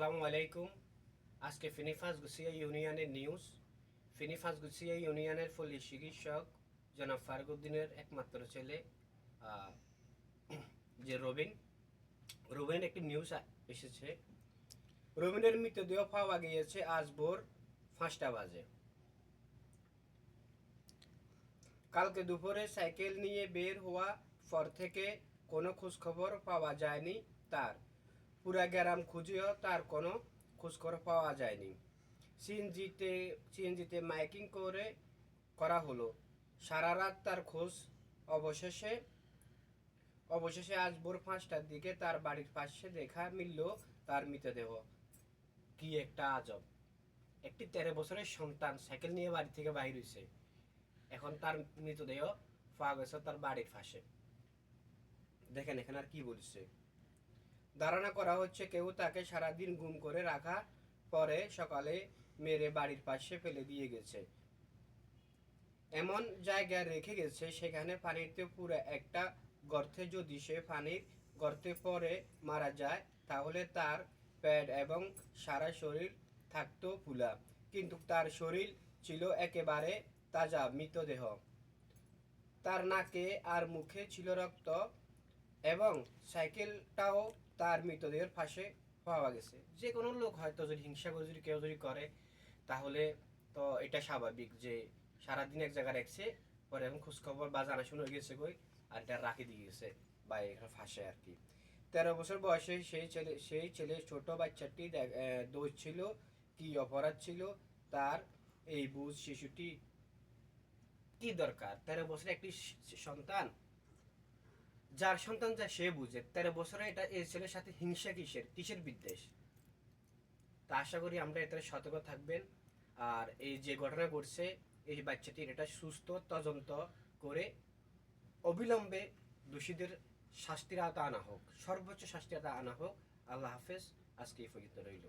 আলাইকুম। আজকে ফিনিফাস গুসিয়া ইউনিয়নের নিউজ ফিনিফাস গুসিয়া ইউনিয়নের ফলি চিকিৎসক জনাব ফারুকউদ্দিনের একমাত্র ছেলে যে রবিন। রবিনের একটি নিউজ এসেছে। রবিনের মৃতদেহ পাওয়া গিয়েছে আজ ভোর পাঁচটা বাজে। কালকে দুপুরে সাইকেল নিয়ে বের হওয়া পর থেকে কোনো খোঁজখবর পাওয়া যায়নি তার। পুরা গ্রাম খুঁজেও, তার কোনো খোঁজখবর পাওয়া যায়নি। সিএনজিতে সিএনজিতে মাইকিং করে করা হলো। সারা রাত তার খোঁজ অবশেষে অবশেষে আজ ভোর পাঁচটার দিকে তার বাড়ির পাশে দেখা মিলল তার মৃতদেহ। কি একটা আজব। একটি তেরো বছরের সন্তান সাইকেল নিয়ে বাড়ি থেকে বাইর হয়েছে এখন তার মৃতদেহ পাওয়া গেছে তার বাড়ির পাশে। দেখেন এখানে আর কি বলছে। ধারণা করা হচ্ছে কেউ তাকে সারাদিন গুম করে রাখা পরে সকালে মেরে বাড়ির পাশে ফেলে দিয়ে গেছে। এমন জায়গায় রেখে গেছে, সেখানে পানিতে পুরো একটা গর্তে যদি সে পানির গর্তে পরে মারা যায়, তাহলে তার প্যাড এবং সারা শরীর থাকতো ফুলা। কিন্তু তার শরীর ছিল একেবারে তাজা, মৃতদেহ। তার নাকে আর মুখে ছিল রক্ত। এবং সাইকেলটাও তার মৃতদেহের পাশে পাওয়া গেছে। যে কোনো লোক হয়তো যদি হিংসা করে, যদি কেউ যদি করে, তাহলে তো এটা স্বাভাবিক যে সারাদিন এক জায়গায় রাখছে, পরে এখন খোঁজখবর বা জানাশোনা হয়ে গেছে কই, আর এটা রাখি দিয়ে গেছে বা এখানে ফাঁসে আর কি। তেরো বছর বয়সে সেই ছেলে সেই ছেলে ছোট বাচ্চাটি দোষ ছিল, কি অপরাধ ছিল, তার এই বুঝ শিশুটি কি দরকার? তেরো বছরের একটি সন্তান যার সন্তান যা সে বুঝে। তেরো বছরে এটা এই ছেলের সাথে হিংসা কিসের? কিসের বিদ্বেষ? তা আশা করি আমরা এতে সতর্ক থাকবেন। আর এই যে ঘটনা ঘটছে, এই বাচ্চাটির এটা সুস্থ, তদন্ত করে অবিলম্বে দোষীদের শাস্তির আওতা আনা হোক। সর্বোচ্চ শাস্তির আওতা আনা হোক। আল্লাহ হাফেজ। আজকে এই পর্যন্ত রইল।